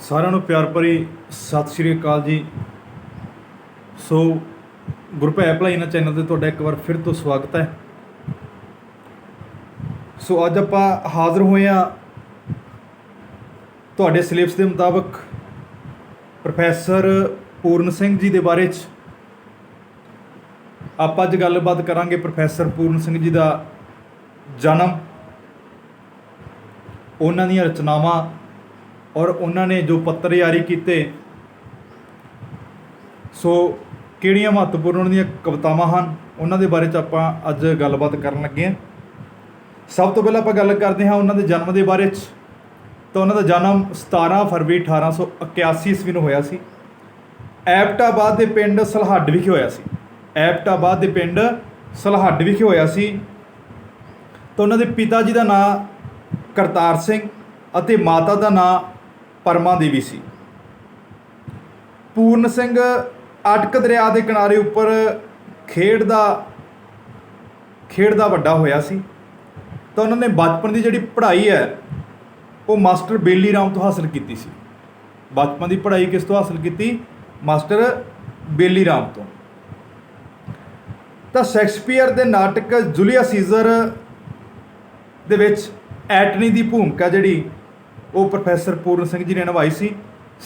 ਸਾਰਿਆਂ ਨੂੰ ਪਿਆਰ ਭਰੀ ਸਤਿ ਸ਼੍ਰੀ ਅਕਾਲ ਜੀ। ਸੋ ਗੁਰਪੈ ਭਲਾਈ ਨਾ ਚੈਨਲ ਤੇ ਤੁਹਾਡਾ ਇੱਕ ਵਾਰ ਫਿਰ ਤੋਂ ਸਵਾਗਤ ਹੈ। ਸੋ ਅੱਜ ਆਪਾਂ ਹਾਜ਼ਰ ਹੋਏ ਆ ਤੁਹਾਡੇ ਸਿਲੇਬਸ ਦੇ ਮੁਤਾਬਕ ਪ੍ਰੋਫੈਸਰ ਪੂਰਨ ਸਿੰਘ ਜੀ ਦੇ ਬਾਰੇ ਚ। ਆਪਾਂ ਅੱਜ ਗੱਲਬਾਤ ਕਰਾਂਗੇ ਪ੍ਰੋਫੈਸਰ ਪੂਰਨ ਸਿੰਘ ਜੀ ਦਾ ਜਨਮ, ਉਹਨਾਂ ਦੀਆਂ ਰਚਨਾਵਾਂ ਔਰ ਉਹਨਾਂ ਨੇ ਜੋ ਪੱਤਰ ਜਾਰੀ ਕੀਤੇ, ਸੋ ਕਿਹੜੀਆਂ ਮਹੱਤਵਪੂਰਨ ਉਹਨਾਂ ਦੀਆਂ ਕਵਿਤਾਵਾਂ ਹਨ, ਉਹਨਾਂ ਦੇ ਬਾਰੇ ਚ ਆਪਾਂ ਅੱਜ ਗੱਲਬਾਤ ਕਰਨ ਲੱਗੇ ਹਾਂ। ਸਭ ਤੋਂ ਪਹਿਲਾਂ ਆਪਾਂ ਗੱਲ ਕਰਦੇ ਹਾਂ ਉਹਨਾਂ ਦੇ ਜਨਮ ਦੇ ਬਾਰੇ ਚ। ਤਾਂ ਉਹਨਾਂ ਦਾ ਜਨਮ 17 ਫਰਵਰੀ 1881 ਈਸਵੀ ਨੂੰ ਹੋਇਆ ਸੀ। ਐਪਟਾਬਾਦ ਦੇ ਪਿੰਡ ਸਲਹੱਡ ਵਿਖੇ ਹੋਇਆ ਸੀ। ਐਪਟਾਬਾਦ ਦੇ ਪਿੰਡ ਸਲਹੱਡ ਵਿਖੇ ਹੋਇਆ ਸੀ। ਤਾਂ ਉਹਨਾਂ ਦੇ ਪਿਤਾ ਜੀ ਦਾ ਨਾਂ ਕਰਤਾਰ ਸਿੰਘ ਅਤੇ ਮਾਤਾ ਦਾ ਨਾਂ ਪਰਮਾ ਦੇਵੀ ਸੀ। ਪੂਰਨ ਸਿੰਘ ਅਟਕ ਦਰਿਆ ਦੇ ਕਿਨਾਰੇ ਉੱਪਰ ਖੇਡ ਦਾ ਖੇਡ ਦਾ ਵੱਡਾ ਹੋਇਆ ਸੀ। ਤਾਂ ਉਹਨਾਂ ਨੇ ਬਚਪਨ ਦੀ ਜਿਹੜੀ ਪੜ੍ਹਾਈ ਹੈ, ਉਹ ਮਾਸਟਰ ਬੇਲੀ ਰਾਮ ਤੋਂ ਹਾਸਲ ਕੀਤੀ ਸੀ। ਬਚਪਨ ਦੀ ਪੜ੍ਹਾਈ ਕਿਸ ਤੋਂ ਹਾਸਲ ਕੀਤੀ? ਮਾਸਟਰ ਬੇਲੀ ਰਾਮ ਤੋਂ। ਤਾਂ ਸ਼ੈਕਸਪੀਅਰ ਦੇ ਨਾਟਕ ਜੂਲੀਆ ਸੀਜ਼ਰ ਦੇ ਵਿੱਚ ਐਟਨੀ ਦੀ ਭੂਮਿਕਾ ਜਿਹੜੀ ਉਹ ਪ੍ਰੋਫੈਸਰ ਪੂਰਨ ਸਿੰਘ ਜੀ ਨੇ ਨਿਭਾਈ ਸੀ।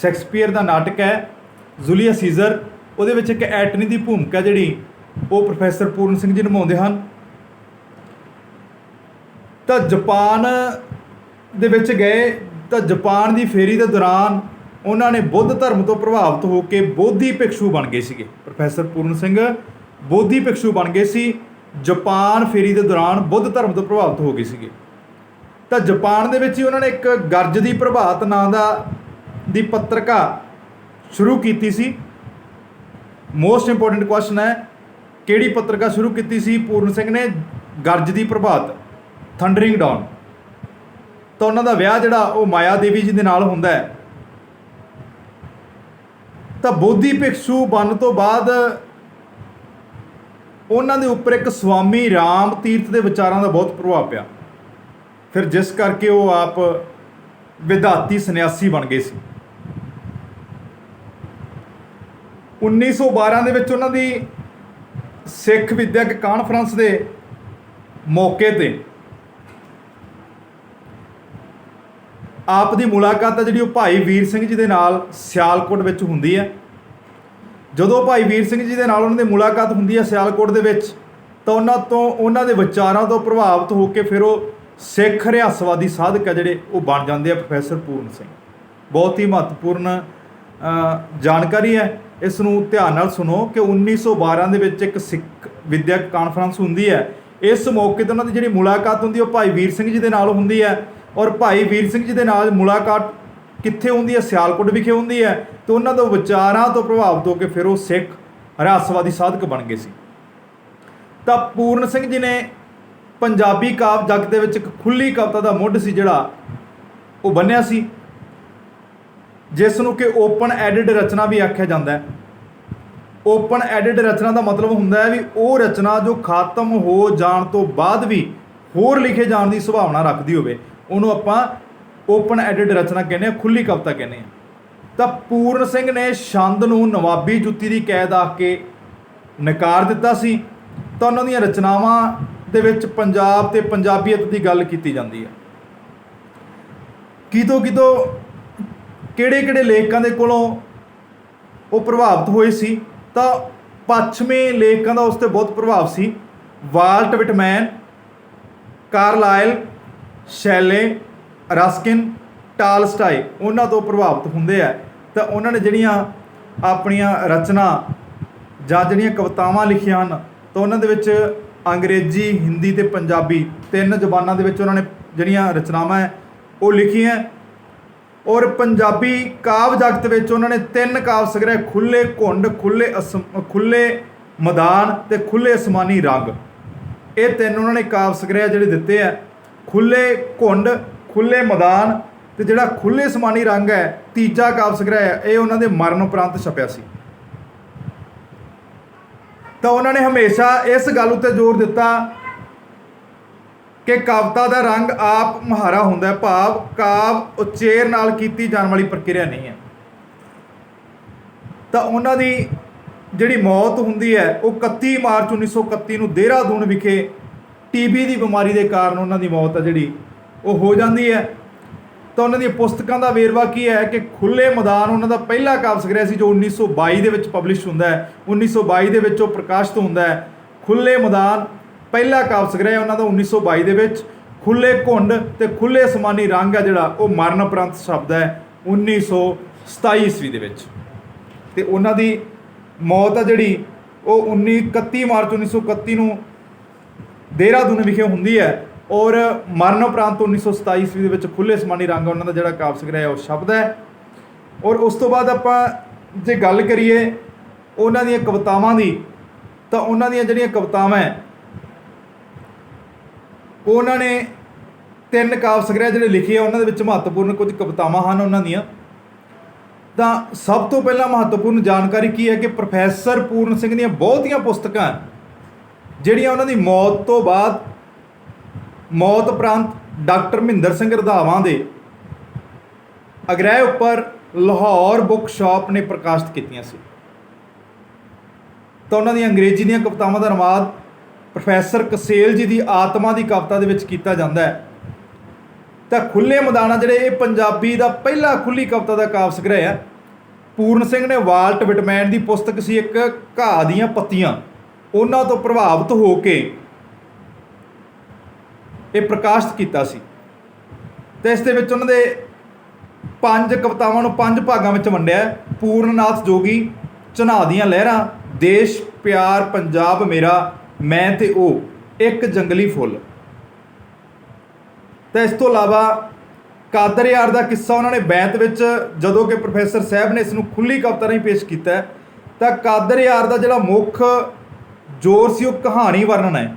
ਸ਼ੈਕਸਪੀਅਰ ਦਾ ਨਾਟਕ ਹੈ ਜੂਲੀਆ ਸੀਜ਼ਰ। ਉਹਦੇ ਵਿੱਚ ਇੱਕ ਐਟਨੀ ਦੀ ਭੂਮਿਕਾ ਜਿਹੜੀ ਉਹ ਪ੍ਰੋਫੈਸਰ ਪੂਰਨ ਸਿੰਘ ਜੀ ਨਿਭਾਉਂਦੇ ਹਨ। ਤਾਂ ਜਾਪਾਨ ਦੇ ਵਿੱਚ ਗਏ, ਤਾਂ ਜਾਪਾਨ ਦੀ ਫੇਰੀ ਦੇ ਦੌਰਾਨ ਉਹਨਾਂ ਨੇ ਬੁੱਧ ਧਰਮ ਤੋਂ ਪ੍ਰਭਾਵਿਤ ਹੋ ਕੇ ਬੋਧੀ ਭਿਕਸ਼ੂ ਬਣ ਗਏ ਸੀਗੇ। ਪ੍ਰੋਫੈਸਰ ਪੂਰਨ ਸਿੰਘ ਬੋਧੀ ਭਿਕਸ਼ੂ ਬਣ ਗਏ ਸੀ। ਜਾਪਾਨ ਫੇਰੀ ਦੇ ਦੌਰਾਨ ਬੁੱਧ ਧਰਮ ਤੋਂ ਪ੍ਰਭਾਵਿਤ ਹੋ ਗਏ ਸੀਗੇ। ਤਾਂ ਜਾਪਾਨ ਦੇ ਵਿੱਚ ਹੀ ਉਹਨਾਂ ਨੇ ਇੱਕ ਗਰਜ ਦੀ ਪ੍ਰਭਾਤ ਨਾਂ ਦਾ, ਦੀ ਪੱਤਰਿਕਾ ਸ਼ੁਰੂ ਕੀਤੀ ਸੀ। ਮੋਸਟ ਇੰਪੋਰਟੈਂਟ ਕੁਐਸਚਨ ਹੈ, ਕਿਹੜੀ ਪੱਤਰਿਕਾ ਸ਼ੁਰੂ ਕੀਤੀ ਸੀ? ਪੂਰਨ ਸਿੰਘ ਨੇ ਗਰਜ ਦੀ ਪ੍ਰਭਾਤ ਥੰਡਰਿੰਗ ਡਾਊਨ ਤਾਂ ਉਹਨਾਂ ਦਾ ਵਿਆਹ ਜਿਹੜਾ, ਉਹ ਮਾਇਆ ਦੇਵੀ ਜੀ ਦੇ ਨਾਲ ਹੁੰਦਾ ਹੈ। ਤਾਂ ਬੋਧੀ ਭਿਕਸ਼ੂ ਬਣਨ ਤੋਂ ਬਾਅਦ ਉਹਨਾਂ ਦੇ ਉੱਪਰ ਇੱਕ ਸਵਾਮੀ ਰਾਮ ਤੀਰਥ ਦੇ ਵਿਚਾਰਾਂ ਦਾ ਬਹੁਤ ਪ੍ਰਭਾਵ ਪਿਆ। ਫਿਰ ਜਿਸ ਕਰਕੇ ਉਹ ਆਪ ਵਿਦਾਤੀ ਸੰਨਿਆਸੀ ਬਣ ਗਏ ਸੀ। 1912 ਦੇ ਵਿੱਚ ਉਹਨਾਂ ਦੀ ਸਿੱਖ ਵਿਦਿਅਕ ਕਾਨਫਰੰਸ ਦੇ ਮੌਕੇ ਤੇ ਆਪ ਦੀ ਮੁਲਾਕਾਤ ਹੈ ਜਿਹੜੀ ਉਹ ਭਾਈ ਵੀਰ ਸਿੰਘ ਜੀ ਦੇ ਨਾਲ ਸਿਆਲਕੋਟ ਵਿੱਚ ਹੁੰਦੀ ਹੈ ਜਦੋਂ ਭਾਈ ਵੀਰ ਸਿੰਘ ਜੀ ਦੇ ਨਾਲ ਉਹਨਾਂ ਦੀ ਮੁਲਾਕਾਤ ਹੁੰਦੀ ਹੈ ਸਿਆਲਕੋਟ ਦੇ ਵਿੱਚ, ਤਾਂ ਉਹਨਾਂ ਤੋਂ, ਉਹਨਾਂ ਦੇ ਵਿਚਾਰਾਂ ਤੋਂ ਪ੍ਰਭਾਵਿਤ ਹੋ ਕੇ ਫਿਰ ਉਹ ਸਿੱਖ ਰਿਆਸਵਾਦੀ ਸਾਧਕ ਆ ਜਿਹੜੇ, ਉਹ ਬਣ ਜਾਂਦੇ ਆ ਪ੍ਰੋਫੈਸਰ ਪੂਰਨ ਸਿੰਘ। ਬਹੁਤ ਹੀ ਮਹੱਤਵਪੂਰਨ ਜਾਣਕਾਰੀ ਹੈ। ਇਸ ਨੂੰ ਧਿਆਨ ਨਾਲ ਸੁਣੋ ਕਿ 1912 ਦੇ ਵਿੱਚ ਇੱਕ ਸਿੱਖ ਵਿਦਿਅਕ ਕਾਨਫਰੰਸ ਹੁੰਦੀ ਹੈ। ਇਸ ਮੌਕੇ ਤੇ ਉਹਨਾਂ ਦੀ ਜਿਹੜੀ ਮੁਲਾਕਾਤ ਹੁੰਦੀ ਉਹ ਭਾਈ ਵੀਰ ਸਿੰਘ ਜੀ ਦੇ ਨਾਲ ਹੁੰਦੀ ਹੈ। ਔਰ ਭਾਈ ਵੀਰ ਸਿੰਘ ਜੀ ਦੇ ਨਾਲ ਮੁਲਾਕਾਤ ਕਿੱਥੇ ਹੁੰਦੀ ਹੈ? ਸਿਆਲਕੋਟ ਵਿਖੇ ਹੁੰਦੀ ਹੈ। ਤੇ ਉਹਨਾਂ ਦੇ ਵਿਚਾਰਾਂ ਤੋਂ ਪ੍ਰਭਾਵਿਤ ਹੋ ਕੇ ਫਿਰ ਉਹ ਸਿੱਖ ਰਾਸਵਾਦੀ ਸਾਧਕ ਬਣ ਗਏ ਸੀ। ਤਾਂ ਪੂਰਨ ਸਿੰਘ ਜੀ ਨੇ ਪੰਜਾਬੀ ਕਾਵ ਜਗਤ ਦੇ ਵਿੱਚ ਇੱਕ ਖੁੱਲੀ ਕਵਿਤਾ ਦਾ ਮੁੱਢ ਸੀ ਜਿਹੜਾ ਉਹ ਬੰਨਿਆ ਸੀ ਜਿਸ ਨੂੰ ਕਿ ਓਪਨ ਐਡਿਡ ਰਚਨਾ ਵੀ ਆਖਿਆ ਜਾਂਦਾ ਹੈ। ਓਪਨ ਐਡਿਡ ਰਚਨਾ ਦਾ ਮਤਲਬ ਹੁੰਦਾ ਹੈ ਵੀ ਉਹ ਰਚਨਾ ਜੋ ਖਤਮ ਹੋ ਜਾਣ ਤੋਂ ਬਾਅਦ ਵੀ ਹੋਰ ਲਿਖੇ ਜਾਣ ਦੀ ਸੰਭਾਵਨਾ ਰੱਖਦੀ ਹੋਵੇ, ਉਹਨੂੰ ਆਪਾਂ ਓਪਨ ਐਡਿਡ ਰਚਨਾ ਕਹਿੰਦੇ ਆ ਖੁੱਲੀ ਕਵਿਤਾ ਕਹਿੰਦੇ ਆ ਤਾਂ ਪੂਰਨ ਸਿੰਘ ਨੇ ਛੰਦ ਨੂੰ ਨਵਾਬੀ ਜੁੱਤੀ ਦੀ ਕੈਦ ਆਖ ਕੇ ਨਕਾਰ ਦਿੱਤਾ ਸੀ। ਤਾਂ ਉਹਨਾਂ ਦੀਆਂ ਰਚਨਾਵਾਂ ਦੇ ਵਿੱਚ ਪੰਜਾਬ ਤੇ ਪੰਜਾਬੀਅਤ ਦੀ ਗੱਲ ਕੀਤੀ ਜਾਂਦੀ ਹੈ। ਕਿਤੋਂ ਕਿਤੋਂ ਕਿਹੜੇ ਕਿਹੜੇ ਲੇਖਕਾਂ ਦੇ ਕੋਲੋਂ ਉਹ ਪ੍ਰਭਾਵਿਤ ਹੋਏ ਸੀ, ਤਾਂ ਪੱਛਮੀ ਲੇਖਕਾਂ ਦਾ ਉਸ ਤੇ ਬਹੁਤ ਪ੍ਰਭਾਵ ਸੀ। Walt Whitman Carlyle Shelley, Ruskin, Tolstoy ਉਹਨਾਂ ਤੋਂ ਪ੍ਰਭਾਵਿਤ ਹੁੰਦੇ ਆ। ਤਾਂ ਉਹਨਾਂ ਨੇ ਜਿਹੜੀਆਂ ਆਪਣੀਆਂ ਰਚਨਾ ਜਾਂ ਜਿਹੜੀਆਂ ਕਵਿਤਾਵਾਂ ਲਿਖੀਆਂ ਹਨ, ਤਾਂ ਉਹਨਾਂ ਦੇ ਵਿੱਚ ਅੰਗਰੇਜ਼ੀ, ਹਿੰਦੀ ਤੇ ਪੰਜਾਬੀ ਤਿੰਨ ਜ਼ਬਾਨਾਂ ਦੇ ਵਿੱਚ ਉਹਨਾਂ ਨੇ ਜਿਹੜੀਆਂ ਰਚਨਾਵਾਂ ਹੈ, ਉਹ ਲਿਖੀਆਂ। ਔਰ ਪੰਜਾਬੀ ਕਾਵ ਜਗਤ ਵਿੱਚ ਉਹਨਾਂ ਨੇ ਤਿੰਨ ਕਾਵ ਸੰਗ੍ਰਹਿ ਖੁੱਲੇ ਘੁੰਡ ਖੁੱਲੇ ਅਸਮ ਖੁੱਲੇ ਮੈਦਾਨ ਤੇ ਖੁੱਲੇ ਅਸਮਾਨੀ ਰੰਗ। ਇਹ ਤਿੰਨ ਉਹਨਾਂ ਨੇ ਕਾਵ ਸੰਗ੍ਰਹਿ ਜਿਹੜੇ ਦਿੱਤੇ ਆ ਖੁੱਲੇ ਘੁੰਡ ਖੁੱਲੇ ਮੈਦਾਨ ਤੇ ਜਿਹੜਾ ਖੁੱਲੇ ਅਸਮਾਨੀ ਰੰਗ ਹੈ, ਤੀਜਾ ਕਾਵ ਸੰਗ੍ਰਹਿ ਹੈ, ਇਹ ਉਹਨਾਂ ਦੇ ਮਰਨ ਉਪਰੰਤ ਛਪਿਆ ਸੀ। ਤਾਂ ਉਹਨਾਂ ਨੇ ਹਮੇਸ਼ਾ ਇਸ ਗੱਲ ਉੱਤੇ ਜ਼ੋਰ ਦਿੱਤਾ ਕਿ ਕਵਿਤਾ ਦਾ ਰੰਗ ਆਪ ਮਹਾਰਾ ਹੁੰਦਾ ਹੈ, ਭਾਵ ਕਾਵ ਉਚੇਰ ਨਾਲ ਕੀਤੀ ਜਾਣ ਵਾਲੀ ਪ੍ਰਕਿਰਿਆ ਨਹੀਂ ਹੈ। ਤਾਂ ਉਹਨਾਂ ਦੀ ਜਿਹੜੀ ਮੌਤ ਹੁੰਦੀ ਹੈ, ਉਹ 31 ਮਾਰਚ 1931 ਨੂੰ ਦੇਹਰਾਦੂਨ ਵਿਖੇ ਟੀਬੀ ਦੀ ਬਿਮਾਰੀ ਦੇ ਕਾਰਨ ਉਹਨਾਂ ਦੀ ਮੌਤ ਹੈ ਜਿਹੜੀ, ਉਹ ਹੋ ਜਾਂਦੀ ਹੈ। ਤਾਂ ਉਹਨਾਂ ਦੀਆਂ ਪੁਸਤਕਾਂ ਦਾ ਵੇਰਵਾ ਕੀ ਹੈ ਕਿ ਖੁੱਲੇ ਮੈਦਾਨ ਉਹਨਾਂ ਦਾ ਪਹਿਲਾ ਕਾਵਿ ਸੰਗ੍ਰਹਿ ਸੀ ਜੋ 1922 ਦੇ ਵਿੱਚ ਪਬਲਿਸ਼ ਹੁੰਦਾ ਹੈ। 1922 ਦੇ ਵਿੱਚ ਉਹ ਪ੍ਰਕਾਸ਼ਿਤ ਹੁੰਦਾ ਹੈ। ਖੁੱਲੇ ਮੈਦਾਨ, ਪਹਿਲਾ ਕਾਵਿ ਸੰਗ੍ਰਹਿ ਉਹਨਾਂ ਦਾ 1922 ਦੇ ਵਿੱਚ। ਖੁੱਲੇ ਘੁੰਡ ਤੇ ਖੁੱਲੇ ਸਮਾਨੀ ਰੰਗ ਹੈ ਜਿਹੜਾ, ਉਹ ਮਰਨ ਉਪਰੰਤ ਸ਼ਬਦ ਹੈ 1927 ਈਸਵੀ ਦੇ ਵਿੱਚ। ਤੇ ਉਹਨਾਂ ਦੀ ਮੌਤ ਆ ਜਿਹੜੀ, ਉਹ 19 31 ਮਾਰਚ 1931 ਨੂੰ ਦੇਹਰਾਦੂਨ ਵਿਖੇ ਹੁੰਦੀ ਹੈ। ਔਰ ਮਰਨ ਉਪਰੰਤ 1927 ਈਸਵੀ ਦੇ ਵਿੱਚ ਖੁੱਲੇ ਸਮਾਨੀ ਰੰਗ ਉਹਨਾਂ ਦਾ ਜਿਹੜਾ ਕਾਵਿ ਸੰਗ੍ਰਹਿ ਉਹ ਸ਼ਬਦ ਹੈ। ਔਰ ਉਸ ਤੋਂ ਬਾਅਦ ਆਪਾਂ ਜੇ ਗੱਲ ਕਰੀਏ ਉਹਨਾਂ ਦੀਆਂ ਕਵਿਤਾਵਾਂ ਦੀ, ਤਾਂ ਉਹਨਾਂ ਦੀਆਂ ਜਿਹੜੀਆਂ ਕਵਿਤਾਵਾਂ ਹੈ, ਉਹਨਾਂ ਨੇ ਤਿੰਨ ਕਾਵਿ ਸੰਗ੍ਰਹਿ ਜਿਹੜੇ ਲਿਖੇ ਆ, ਉਹਨਾਂ ਦੇ ਵਿੱਚ ਮਹੱਤਵਪੂਰਨ ਕੁਝ ਕਵਿਤਾਵਾਂ ਹਨ ਉਹਨਾਂ ਦੀਆਂ। ਤਾਂ ਸਭ ਤੋਂ ਪਹਿਲਾਂ ਮਹੱਤਵਪੂਰਨ ਜਾਣਕਾਰੀ ਕੀ ਹੈ ਕਿ ਪ੍ਰੋਫੈਸਰ ਪੂਰਨ ਸਿੰਘ ਦੀਆਂ ਬਹੁਤੀਆਂ ਪੁਸਤਕਾਂ ਜਿਹੜੀਆਂ ਉਹਨਾਂ ਦੀ ਮੌਤ ਤੋਂ ਬਾਅਦ ਮੌਤ ਉਪਰੰਤ ਡਾਕਟਰ ਮਹਿੰਦਰ ਸਿੰਘ ਰਧਾਵਾਂ ਦੇ ਅਗ੍ਰਹਿ ਉੱਪਰ ਲਾਹੌਰ ਬੁੱਕ ਸ਼ਾਪ ਨੇ ਪ੍ਰਕਾਸ਼ਿਤ ਕੀਤੀਆਂ ਸੀ। ਤਾਂ ਉਹਨਾਂ ਦੀਆਂ ਅੰਗਰੇਜ਼ੀ ਦੀਆਂ ਕਵਿਤਾਵਾਂ ਦਾ ਅਨੁਵਾਦ ਪ੍ਰੋਫੈਸਰ ਕਸੇਲ ਜੀ ਦੀ ਆਤਮਾ ਦੀ ਕਵਿਤਾ ਦੇ ਵਿੱਚ ਕੀਤਾ ਜਾਂਦਾ ਹੈ। ਤਾਂ ਖੁੱਲੇ ਮੈਦਾਨਾਂ ਜਿਹੜੇ ਇਹ ਪੰਜਾਬੀ ਦਾ ਪਹਿਲਾ ਖੁੱਲੀ ਕਵਿਤਾ ਦਾ ਕਾਵਿ ਸੰਗ੍ਰਹਿ ਹੈ। ਪੂਰਨ ਸਿੰਘ ਨੇ ਵਾਲਟ ਵਿਟਮੈਨ ਦੀ ਪੁਸਤਕ ਸੀ ਇੱਕ ਘਾਹ ਦੀਆਂ ਪੱਤੀਆਂ। ਉਹਨਾਂ ਤੋਂ ਪ੍ਰਭਾਵਿਤ ਹੋ ਕੇ ਇਹ ਪ੍ਰਕਾਸ਼ਿਤ ਕੀਤਾ ਸੀ। ਤੇ ਇਸ ਦੇ ਵਿੱਚ ਉਹਨਾਂ ਦੇ ਪੰਜ ਕਵਿਤਾਵਾਂ ਨੂੰ ਪੰਜ ਭਾਗਾਂ ਵਿੱਚ ਵੰਡਿਆ ਹੈ। ਪੂਰਨਨਾਥ ਜੋਗੀ ਚਨਾਹ ਦੀਆਂ ਲਹਿਰਾਂ, ਦੇਸ਼, ਪਿਆਰ, ਪੰਜਾਬ ਮੇਰਾ, ਮੈਂ ਤੇ ਉਹ, ਇੱਕ ਜੰਗਲੀ ਫੁੱਲ। ਤੇ ਇਸ ਤੋਂ ਇਲਾਵਾ ਕਾਦਰ ਯਾਰ ਦਾ ਕਿੱਸਾ ਉਹਨਾਂ ਨੇ ਬੈਂਤ ਵਿੱਚ ਜਦੋਂ ਕਿ ਪ੍ਰੋਫੈਸਰ ਸਾਹਿਬ ਨੇ ਇਸ ਨੂੰ ਖੁੱਲੀ ਕਵਿਤਾ ਰਾਹੀਂ ਪੇਸ਼ ਕੀਤਾ ਤਾਂ ਕਾਦਰ ਯਾਰ ਦਾ ਜਿਹੜਾ ਮੁੱਖ ਜ਼ੋਰ ਸੀ ਉਹ ਕਹਾਣੀ ਵਰਣਨ ਹੈ।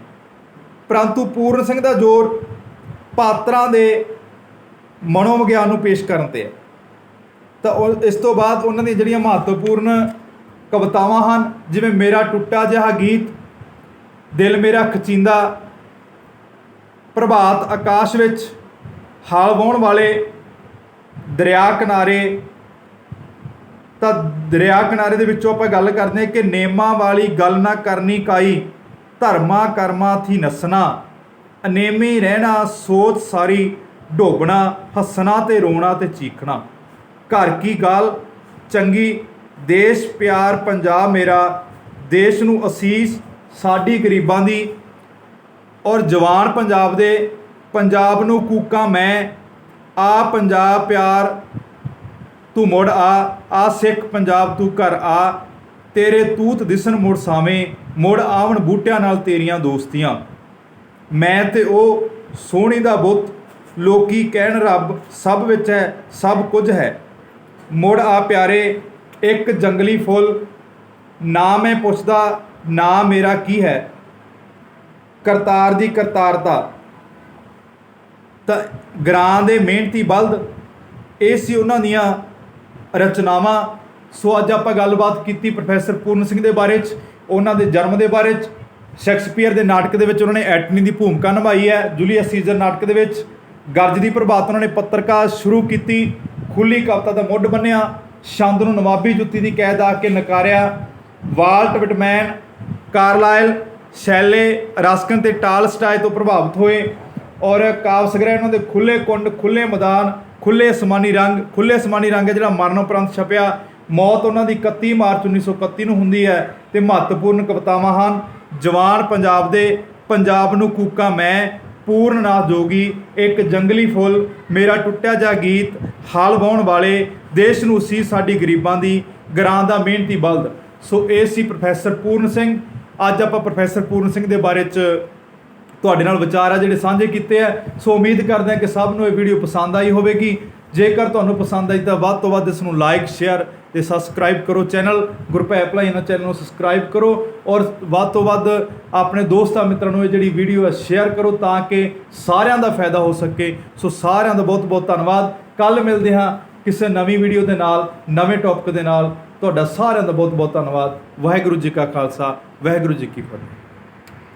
ਪਰੰਤੂ ਪੂਰਨ ਸਿੰਘ ਦਾ ਜ਼ੋਰ ਪਾਤਰਾਂ ਦੇ ਮਨੋਵਿਗਿਆਨ ਨੂੰ ਪੇਸ਼ ਕਰਨ ਤੇ ਹੈ। ਤਾਂ ਉਹ ਇਸ ਤੋਂ ਬਾਅਦ ਉਹਨਾਂ ਦੀਆਂ ਜਿਹੜੀਆਂ ਮਹੱਤਵਪੂਰਨ ਕਵਿਤਾਵਾਂ ਹਨ, ਜਿਵੇਂ ਮੇਰਾ ਟੁੱਟਾ ਜਿਹਾ ਗੀਤ ਦਿਲ ਮੇਰਾ ਖਚੀਂਦਾ ਪ੍ਰਭਾਤ ਆਕਾਸ਼ ਵਿੱਚ ਹਾਲ ਵਾਹੁਣ ਵਾਲੇ ਦਰਿਆ ਕਿਨਾਰੇ ਤਾਂ ਦਰਿਆ ਕਿਨਾਰੇ ਦੇ ਵਿੱਚੋਂ ਆਪਾਂ ਗੱਲ ਕਰਦੇ ਹਾਂ ਕਿ ਨੇਮਾਂ ਵਾਲੀ ਗੱਲ ਨਾ ਕਰਨੀ ਕਾਈ। ਧਰਮਾ ਕਰਮਾ ਥੀ ਨਸਣਾ, ਅਨੇਮੀ ਰਹਿਣਾ, ਸੋਚ ਸਾਰੀ ਡੋਬਣਾ ਹੱਸਣਾ ਤੇ ਰੋਣਾ ਤੇ ਚੀਖਣਾ। ਘਰ ਕੀ ਗੱਲ? ਚੰਗੀ, ਦੇਸ਼ ਪਿਆਰ ਪੰਜਾਬ ਮੇਰਾ, ਦੇਸ਼ ਨੂੰ ਅਸੀਸ ਸਾਡੀ ਗਰੀਬਾਂ ਦੀ। ਔਰ ਜਵਾਨ ਪੰਜਾਬ ਦੇ, ਪੰਜਾਬ ਨੂੰ ਕੂਕਾਂ ਮੈਂ, ਆ ਪੰਜਾਬ ਪਿਆਰ, ਤੂੰ ਮੁੜ ਆ ਆ ਸਿੱਖ ਪੰਜਾਬ ਤੂੰ ਘਰ ਆ, ਤੇਰੇ ਤੂਤ ਦਿਸਣ ਮੁੜ ਸਾਵੇਂ। ਮੁੜ ਆਵਣ ਬੂਟਿਆਂ ਨਾਲ ਤੇਰੀਆਂ ਦੋਸਤੀਆਂ। ਮੈਂ ਤੇ ਉਹ ਸੋਹਣੀ ਦਾ ਬੁੱਤ, ਲੋਕੀ ਕਹਿਣ ਰੱਬ ਸਭ ਵਿੱਚ ਹੈ, ਸਭ ਕੁਝ ਹੈ। ਮੁੜ ਆ ਪਿਆਰੇ, ਇੱਕ ਜੰਗਲੀ ਫੁੱਲ, ਨਾ ਮੈਂ ਪੁੱਛਦਾ, ਨਾ ਮੇਰਾ ਕੀ ਹੈ। ਕਰਤਾਰ ਦੀ ਕਰਤਾਰਤਾ। ਤਾਂ ਗ੍ਰਾਂ ਦੇ ਮਿਹਨਤੀ ਬਲਦ, ਇਹ ਸੀ ਉਹਨਾਂ ਦੀਆਂ ਰਚਨਾਵਾਂ। ਸੋ ਅੱਜ ਆਪਾਂ ਗੱਲਬਾਤ ਕੀਤੀ ਪ੍ਰੋਫੈਸਰ ਪੂਰਨ ਸਿੰਘ ਦੇ ਬਾਰੇ ਚ। ਉਹਨਾਂ ਦੇ ਜਨਮ ਦੇ ਬਾਰੇ ਚ, ਸ਼ੈਕਸਪੀਅਰ ਦੇ ਨਾਟਕ ਦੇ ਵਿੱਚ ਉਹਨਾਂ ਨੇ ਐਟਨੀ ਦੀ ਭੂਮਿਕਾ ਨਿਭਾਈ ਹੈ, ਜੂਲੀਅਸ ਸੀਜ਼ਰ ਨਾਟਕ ਦੇ ਵਿੱਚ ਗਰਜ ਦੀ ਪ੍ਰਭਾਤ ਉਹਨਾਂ ਨੇ ਪੱਤਰਕਾਰ ਸ਼ੁਰੂ ਕੀਤੀ, ਖੁੱਲੀ ਕਵਿਤਾ ਦਾ ਮੁੱਢ ਬੰਨਿਆ, ਛੰਦ ਨੂੰ ਨਵਾਬੀ ਜੁੱਤੀ ਦੀ ਕੈਦ ਆ ਕੇ ਨਕਾਰਿਆ, Walt Whitman, Carlyle, Shelley, Ruskin ਤੇ ਟਾਲਸਟਾਏ ਤੋਂ ਪ੍ਰਭਾਵਿਤ ਹੋਏ ਔਰ ਕਾਵਿ ਸੰਗ੍ਰਹਿ ਉਹਨਾਂ ਦੇ ਖੁੱਲੇ ਕੁੰਡ, ਖੁੱਲੇ ਮੈਦਾਨ, ਖੁੱਲੇ ਅਸਮਾਨੀ ਰੰਗ, ਖੁੱਲੇ ਅਸਮਾਨੀ ਰੰਗ ਹੈ ਜਿਹੜਾ ਮਰਨ ਉਪਰੰਤ ਛਪਿਆ। ਮੌਤ ਉਹਨਾਂ ਦੀ 31 ਮਾਰਚ 1931 ਨੂੰ ਹੁੰਦੀ ਹੈ ਤੇ ਮਹੱਤਵਪੂਰਨ ਕਵਿਤਾਵਾਂ ਹਨ। ਜਵਾਨ ਪੰਜਾਬ ਦੇ ਪੰਜਾਬ ਨੂੰ ਕੂਕਾ ਮੈਂ, ਪੂਰਨਨਾਥ ਜੋਗੀ, ਇੱਕ ਜੰਗਲੀ ਫੁੱਲ, ਮੇਰਾ ਟੁੱਟਿਆ ਜਾ ਗੀਤ, ਹਾਲ ਵਾਹੁਣ ਵਾਲੇ, ਦੇਸ਼ ਨੂੰ ਸੀ ਸਾਡੀ ਗਰੀਬਾਂ ਦੀ, ਗਰਾਂ ਦਾ ਮਿਹਨਤੀ ਬਲਦ। ਸੋ ਇਹ ਸੀ ਪ੍ਰੋਫੈਸਰ ਪੂਰਨ ਸਿੰਘ। ਅੱਜ ਆਪਾਂ ਪ੍ਰੋਫੈਸਰ ਪੂਰਨ ਸਿੰਘ ਦੇ ਬਾਰੇ ਚ ਤੁਹਾਡੇ ਨਾਲ ਵਿਚਾਰ ਆ ਜਿਹੜੇ ਸਾਂਝੇ ਕੀਤੇ ਆ। ਸੋ ਉਮੀਦ ਕਰਦੇ ਹਾਂ ਕਿ ਸਭ ਨੂੰ ਇਹ ਵੀਡੀਓ ਪਸੰਦ ਆਈ ਹੋਵੇਗੀ। ਜੇਕਰ ਤੁਹਾਨੂੰ ਪਸੰਦ ਆਈ ਤਾਂ ਵੱਧ ਤੋਂ ਵੱਧ ਇਸ ਨੂੰ ਲਾਈਕ ਸ਼ੇਅਰ ਤੇ ਸਬਸਕ੍ਰਾਈਬ ਕਰੋ ਚੈਨਲ ਗੁਰਪ੍ਰੀਤ ਭਲਾਈਨਾ ਚੈਨਲ ਨੂੰ ਸਬਸਕ੍ਰਾਈਬ ਕਰੋ ਔਰ ਵੱਧ ਤੋਂ ਵੱਧ ਆਪਣੇ ਦੋਸਤਾਂ ਮਿੱਤਰਾਂ ਨੂੰ ਇਹ ਜਿਹੜੀ ਵੀਡੀਓ ਹੈ ਸ਼ੇਅਰ ਕਰੋ ਤਾਂ ਕਿ ਸਾਰਿਆਂ ਦਾ ਫਾਇਦਾ ਹੋ ਸਕੇ। ਸੋ ਸਾਰਿਆਂ ਦਾ ਬਹੁਤ ਬਹੁਤ ਧੰਨਵਾਦ। ਕੱਲ ਮਿਲਦੇ ਹਾਂ ਕਿਸੇ ਨਵੀਂ ਵੀਡੀਓ ਦੇ ਨਾਲ, ਨਵੇਂ ਟੌਪਿਕ ਦੇ ਨਾਲ। ਤੁਹਾਡਾ ਸਾਰਿਆਂ ਦਾ ਬਹੁਤ ਬਹੁਤ ਧੰਨਵਾਦ। ਵਾਹਿਗੁਰੂ ਜੀ ਕਾ ਖਾਲਸਾ, ਵਾਹਿਗੁਰੂ ਜੀ ਕੀ ਫਤਿਹ।